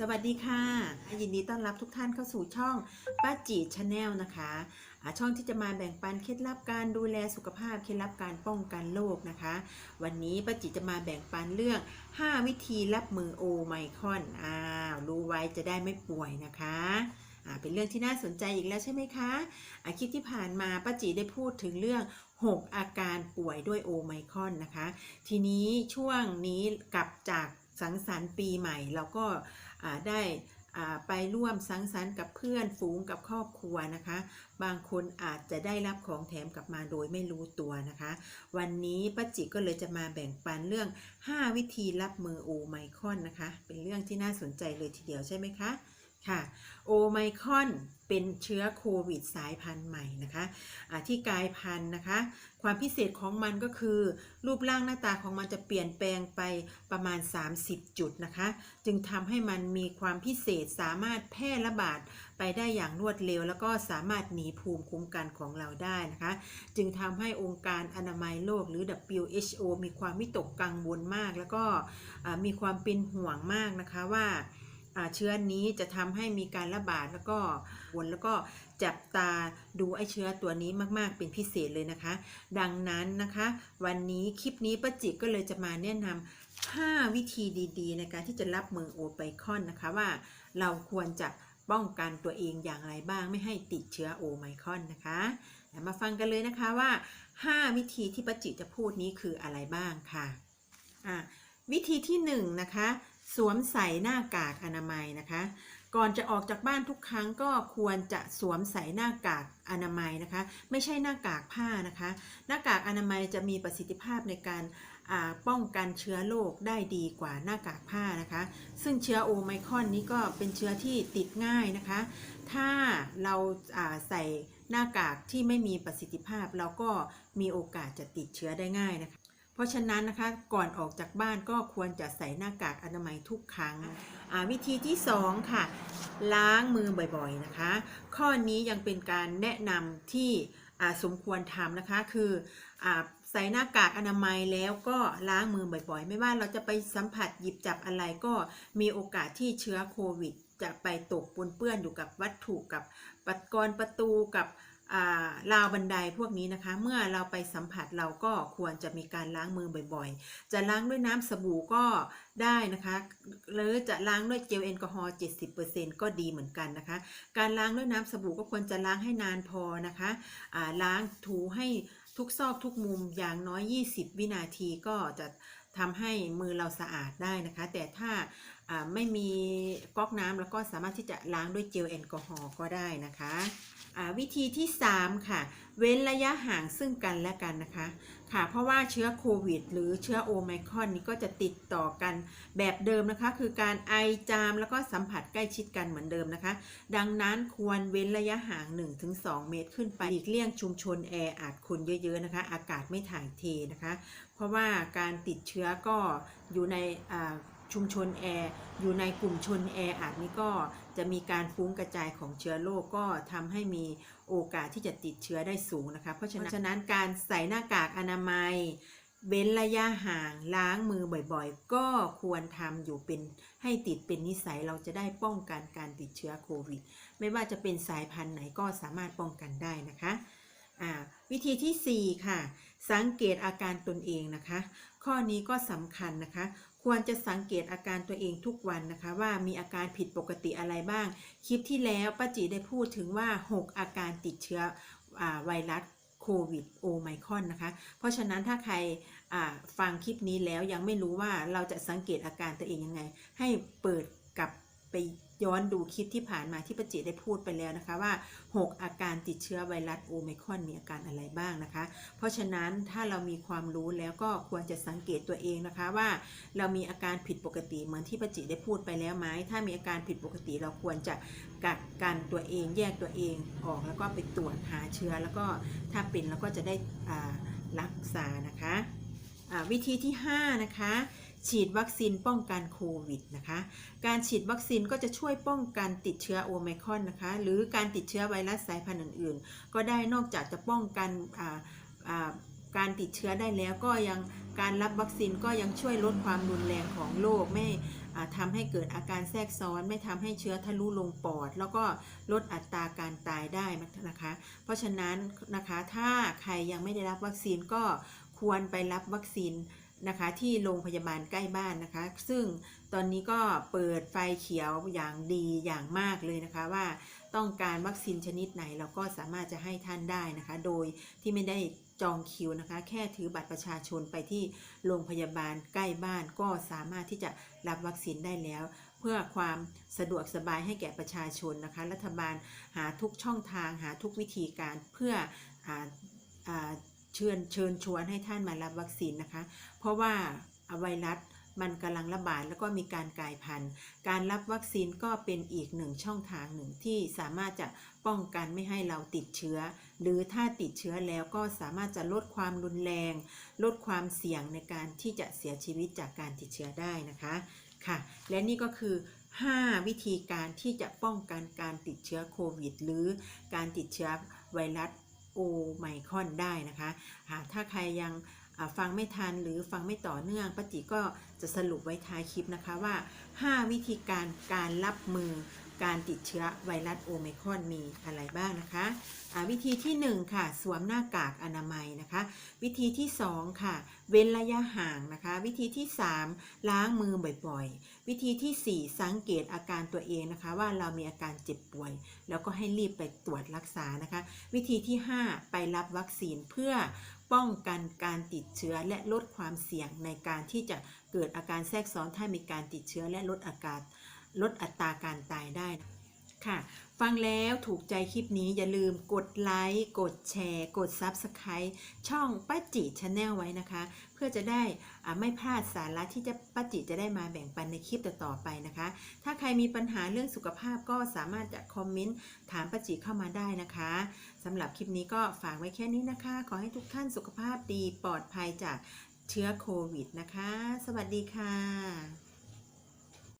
สวัสดีค่ะ ยินดีต้อนรับทุกท่านเข้าสู่ช่องป้าจีชาแนลนะคะช่องที่จะมาแบ่งปันเคล็ดลับการดูแลสุขภาพเคล็ดลับการป้องกันโรคนะคะ วันนี้ป้าจีจะมาแบ่งปันเรื่อง 5 วิธีรับมือโอไมครอนอ้าวรู้ไว้จะได้ไม่ป่วยนะคะเป็นเรื่องที่น่าสนใจอีกแล้วใช่ไหมคะอาคลิปที่ผ่านมาป้าจีได้พูดถึงเรื่อง 6 อาการป่วยด้วยโอไมครอนนะคะ ทีนี้ช่วงนี้กลับจากสังสรรค์ปีใหม่เราก็ ได้ไปร่วมสังสรรค์กับเพื่อนฝูงกับครอบครัวนะคะ บางคนอาจจะได้รับของแถมกลับมาโดยไม่รู้ตัวนะคะ วันนี้ป้าจิก็เลยจะมาแบ่งปันเรื่อง 5 วิธีรับมือโอไมคอนนะคะ เป็นเรื่องที่น่าสนใจเลยทีเดียวใช่ไหมคะ ค่ะโอไมครอนเป็นเชื้อโควิดสายพันธุ์ใหม่นะคะะที่กลายพันธุ์นะคะ ความพิเศษของมันก็คือ รูปร่างหน้าตาของมันจะเปลี่ยนแปลงไปประมาณ 30 จุดนะคะ จึงทำให้มันมีความพิเศษสามารถแพร่ระบาดไปได้อย่างรวดเร็ว แล้วก็สามารถหนีภูมิคุ้มกันของเราได้นะคะ จึงทำให้องค์การอนามัยโลกหรือ WHO มีความวิตกกังวลมาก แล้วก็มีความเป็นห่วงมากนะคะว่า เชื้อนี้จะทำให้มีการระบาดแล้วก็วนแล้วก็จับตาดูไอเชื้อตัวนี้มาก ๆ เป็นพิเศษเลยนะคะ ดังนั้นนะคะ วันนี้คลิปนี้ป้าจิก็เลยจะมาแนะนำ5วิธีดีๆ ในการที่จะรับมือโอไมคอนนะคะว่าเราควรจะป้องกันตัวเองอย่างไรบ้างไม่ให้ติดเชื้อโอไมครอนนะคะมาฟังกันเลยนะคะว่า 5 วิธีที่ป้าจิจะพูดนี้คืออะไรบ้างค่ะอะวิธีที่1นงนะคะ สวมใส่หน้ากากอนามัยนะคะ ก่อนจะออกจากบ้านทุกครั้งก็ควรจะสวมใส่หน้ากากอนามัยนะคะ ไม่ใช่หน้ากากผ้านะคะ หน้ากากอนามัยจะมีประสิทธิภาพในการป้องกันเชื้อโรคได้ดีกว่าหน้ากากผ้านะคะ ซึ่งเชื้อโอไมครอนนี้ก็เป็นเชื้อที่ติดง่ายนะคะ ถ้าเราาใส่หน้ากากที่ไม่มีประสิทธิภาพเราก็มีโอกาสจะติดเชื้อได้ง่ายนะคะ เพราะฉะนั้นนะคะก่อนออกจากบ้านก็ควรจะใส่หน้ากากอนามัยทุกครั้งอ่าวิธีที่ 2 ค่ะ ล้างมือบ่อยๆนะคะ ข้อนี้ยังเป็นการแนะนำที่สมควรทำนะคะคืออใส่หน้ากากอนามัยแล้วก็ล้างมือบ่อยๆ ไม่ว่าเราจะไปสัมผัสหยิบจับอะไรก็มีโอกาสที่เชื้อโควิด จะไปตกปนเปื้อนอยู่กับวัตถุกับปัดกรประตูกับ ราวบันไดพวกนี้นะคะ เมื่อเราไปสัมผัสเราก็ควรจะมีการล้างมือบ่อยๆ จะล้างด้วยน้ำสบู่ก็ได้นะคะ หรือจะล้างด้วยเจลแอลกอฮอล์70%ก็ดีเหมือนกันนะคะ การล้างด้วยน้ำสบู่ก็ควรจะล้างให้นานพอนะคะล้างถูให้ทุกซอกทุกมุมอย่างน้อย 20 วินาทีก็จะ ทำให้มือเราสะอาดได้นะคะ แต่ถ้าไม่มีก๊อกน้ำแล้วก็สามารถที่จะล้างด้วยเจลแอลกอฮอล์ก็ได้นะคะวิธีที่ 3 ค่ะ เว้นระยะห่างซึ่งกันและกันนะคะ ค่ะ เพราะว่าเชื้อโควิด หรือเชื้อโอไมครอนนี้ก็จะติดต่อกันแบบเดิมนะคะ คือการไอจามแล้วก็สัมผัสใกล้ชิดกันเหมือนเดิมนะคะ ดังนั้นควรเว้นระยะห่าง 1-2 เมตรขึ้นไปหลีกเลี่ยงชุมชนแออัดคนเยอะๆนะคะ อากาศไม่ถ่ายเทนะคะ เพราะว่าการติดเชื้อก็อยู่ในชุมชนแอร์อยู่ในกลุ่มชนแออัดนี้ก็จะมีการฟุ้งกระจายของเชื้อโรคก็ทำให้มีโอกาสที่จะติดเชื้อได้สูงนะคะ เพราะฉะนั้นฉะนั้นการใส่หน้ากากอนามัย เว้นระยะห่างล้างมือบ่อยๆ ก็ควรทำอยู่เป็นให้ติดเป็นนิสัยเราจะได้ป้องกันการติดเชื้อโควิด ไม่ว่าจะเป็นสายพันธุ์ไหนก็สามารถป้องกันได้นะคะ วิธีทีสี่ 4 ค่ะ สังเกตอาการตนเองนะคะ ข้อนี้ก็สำคัญนะคะ ควรจะสังเกตอาการตัวเองทุกวันนะคะ ว่ามีอาการผิดปกติอะไรบ้าง คลิปที่แล้วป้าจีได้พูดถึงว่า 6 อาการติดเชื้ออไวรัสโควิดโอไมคอนนะคะ เพราะฉะนั้นถ้าใครฟังคลิปนี้แล้วยังไม่รู้ว่าเราจะสังเกตอาการตัวเองยังไง ให้เปิดกลับไป ย้อนดูคลิปที่ผ่านมาที่ปจิได้พูดไปแล้วนะคะว่า 6 อาการติดเชื้อไวรัสโอไมครอนมีอาการอะไรบ้างนะคะ เพราะฉะนั้นถ้าเรามีความรู้แล้วก็ควรจะสังเกตตัวเองนะคะว่า เรามีอาการผิดปกติเหมือนที่ปจิได้พูดไปแล้วไหมถ้ามีอาการผิดปกติเราควรจะกักกันตัวเองแยกตัวเองออกแล้วก็ไปตรวจหาเชื้อแล้วก็ถ้าเป็นเราก็จะได้รักษานะคะอ่าวิธีที่ 5 นะคะ ฉีดวัคซีนป้องกันโควิดนะคะ การฉีดวัคซีนก็จะช่วยป้องกันติดเชื้อโอไมครอนนะคะ หรือการติดเชื้อไวรัสสายพันธุ์อื่น ๆ ก็ได้นอกจากจะป้องกันการติดเชื้อได้แล้วก็ยังการรับวัคซีนก็ยังช่วยลดความรุนแรงของโรคไม่อ่าทำให้เกิดอาการแทรกซ้อน ไม่ทำให้เชื้อทะลุลงปอด แล้วก็ลดอัตราการตายได้นะคะ เพราะฉะนั้นนะคะถ้าใครยังไม่ได้รับวัคซีนก็ควรไปรับวัคซีน นะคะที่โรงพยาบาลใกล้บ้านนะคะ ซึ่งตอนนี้ก็เปิดไฟเขียวอย่างดีอย่างมากเลยนะคะว่าต้องการวัคซีนชนิดไหนเราก็สามารถจะให้ท่านได้นะคะ โดยที่ไม่ได้จองคิวนะคะ แค่ถือบัตรประชาชนไปที่โรงพยาบาลใกล้บ้านก็สามารถที่จะรับวัคซีนได้แล้ว เพื่อความสะดวกสบายให้แก่ประชาชนนะคะ รัฐบาลหาทุกช่องทางหาทุกวิธีการเพื่อออ เชิญเชิญชวนให้ท่านมารับวัคซีนนะคะ เพราะว่าไวรัสมันกำลังระบาดแล้วก็มีการกลายพันธุ์ การรับวัคซีนก็เป็นอีกหนึ่งช่องทางหนึ่งที่สามารถจะป้องกันไม่ให้เราติดเชื้อ หรือถ้าติดเชื้อแล้วก็สามารถจะลดความรุนแรง ลดความเสี่ยงในการที่จะเสียชีวิตจากการติดเชื้อได้นะคะค่ะ และนี่ก็คือ 5 วิธีการที่จะป้องกันการติดเชื้อโควิด หรือการติดเชื้อไวรัส โอไมคอนได้นะคะหากถ้าใครยังฟังไม่ทันหรือฟังไม่ต่อเนื่องป้าจิก็จะสรุปไว้ท้ายคลิปนะคะว่า 5 วิธีการการรับมือ การติดเชื้อไวรัสโอไมครอนมีอะไรบ้างนะคะอ่าวิธีที่ 1 ค่ะ สวมหน้ากากอนามัยนะคะ วิธีที่ 2 ค่ะ เว้นระยะห่างนะคะ วิธีที่ 3 ล้างมือบ่อยๆ วิธีที่ 4 สังเกตอาการตัวเองนะคะ ว่าเรามีอาการเจ็บป่วย แล้วก็ให้รีบไปตรวจรักษานะคะ วิธีที่ 5 ไปรับวัคซีนเพื่อป้องกันการติดเชื้อและลดความเสี่ยงในการที่จะเกิดอาการแทรกซ้อนถ้ามีการติดเชื้อและลดอาการ ลดอัตราการตายได้ค่ะ ฟังแล้วถูกใจคลิปนี้อย่าลืมกดไลค์ กดแชร์ กด Subscribe ช่องป้าจิชาแนลไว้นะคะ เพื่อจะได้ไม่พลาดสาระที่จะป้าจิจะได้มาแบ่งปันในคลิปต่อๆไปนะคะ ถ้าใครมีปัญหาเรื่องสุขภาพก็สามารถจะคอมเมนต์ถามป้าจิเข้ามาได้นะคะสำหรับคลิปนี้ก็ฝากไว้แค่นี้นะคะ ขอให้ทุกท่านสุขภาพดีปลอดภัยจากเชื้อโควิดนะคะ สวัสดีค่ะ